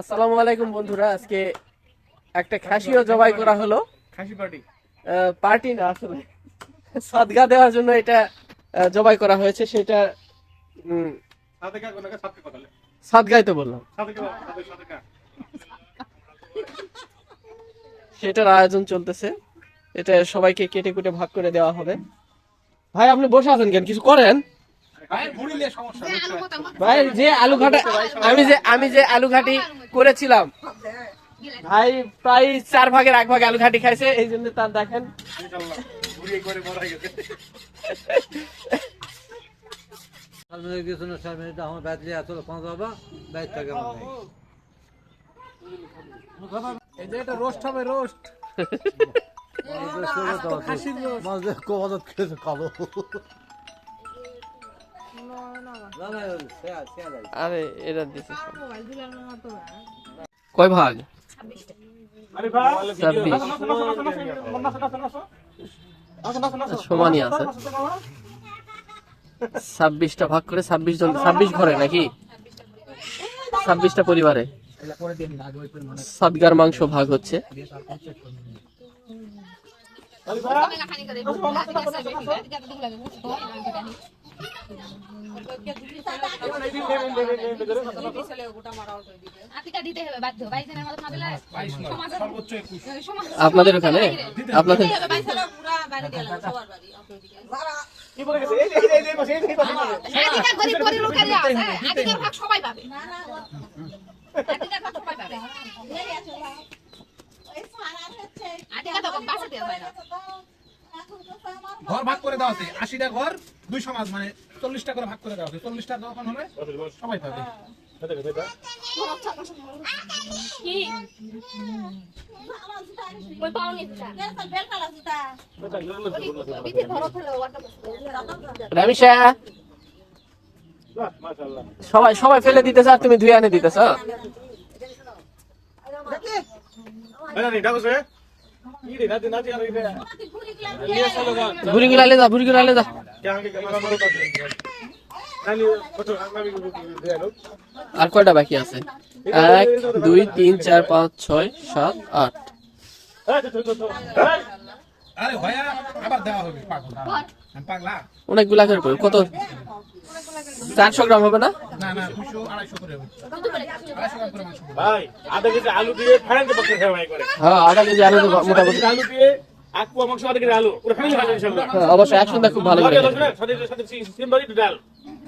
আসসালামু আলাইকুম বন্ধুরা আজকে একটা খাসিও জবাই করা হলো। খাসি পার্টি। পার্টি না আসলে সদগা দেওয়ার জন্য এটা জবাই করা হয়েছে সেটা সদগাই তো বললাম। সেটার আয়োজন চলতেছে এটা সবাইকে কেটে কুটে ভাগ করে দেওয়া হবে। ভাই আপনি বসে আছেন কেন? কিছু করেন? ভাই যে আলু ঘাটা আমি যে আমি যে আলু ঘাটি করেছিলাম। ভাই প্রায় চার ভাগের এক ভাগ আলু ঘাটি খাইছে এই জন্য তার দেখেন। এই যে এটা রোস্ট হবে রোস্ট খেয়েছে আরে এটা দিতে কয় ভাগ ছাব্বিশ সমানই আছে ছাব্বিশটা ভাগ করে ছাব্বিশ জন ছাব্বিশ ঘরে নাকি ছাব্বিশটা পরিবারে সাদগার মাংস ভাগ হচ্ছে দিতে হবে বাধ্য বাইজনের মতো না দিলে সমাজ সর্বোচ্চ 21 সমাজ আপনাদের ওখানে? আপনাদের কি বলে গেছে এই যে এই যে এই বসে এই যে এই বসে আদিকার গরিব গরিব লোকের আছে আদিকার ভাগ সবাই পাবে। বাসা হয় না ঘর ভাগ করে দেওয়া আছে 80টা ঘর দুই সমাজ মানে 40টা করে ভাগ করে দেওয়া আছে 40টা যখন হবে? সবাই পাবে। সবাই সবাই ফেলে দিতেছ আর তুমি ধুয়ে আনে দিতেছ? না না ডাকো সে কি রে নাতি নাতি আর ভুরি গিলালে যা ভুরি গিলালে যা আর কয়টা বাকি আছে? এক দুই তিন চার পাঁচ ছয় সাত আট। আরে ভয়া আবার দেওয়া হবে পাগল। আমি পাগলা। অনেকগুলা করে কত? চারশো গ্রাম হবে না। ভাই আধা কেজি আলু দিয়ে হ্যাঁ মোটামুটি। আলু দিয়ে হ্যাঁ, অবশ্যই একসঙ্গে খুব ভালো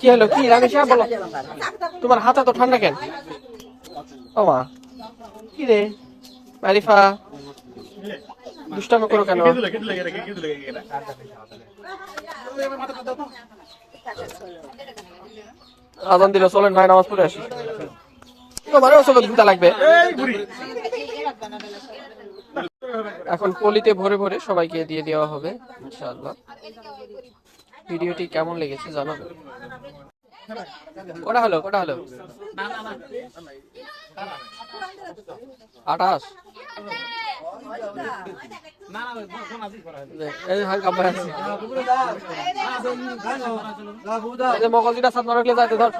কি হলো? কি? রামেশা বলো। তোমার হাতা তো ঠান্ডা কেন? ও মা। কি রে? মারিফা দুষ্টামি করো কেন? আজান দিলে, চলেন ভাই, নামাজ পড়ে আসি। তোমারও চলো জুতা লাগবে। এখন পলিতে ভরে ভরে সবাইকে দিয়ে দেওয়া হবে, ইনশাআল্লাহ। ভিডিওটি কেমন লেগেছে জানাবে কটা হলো কটা হলো? আঠাশ? মগজিটা সাত রাখলে যাইতে ধর।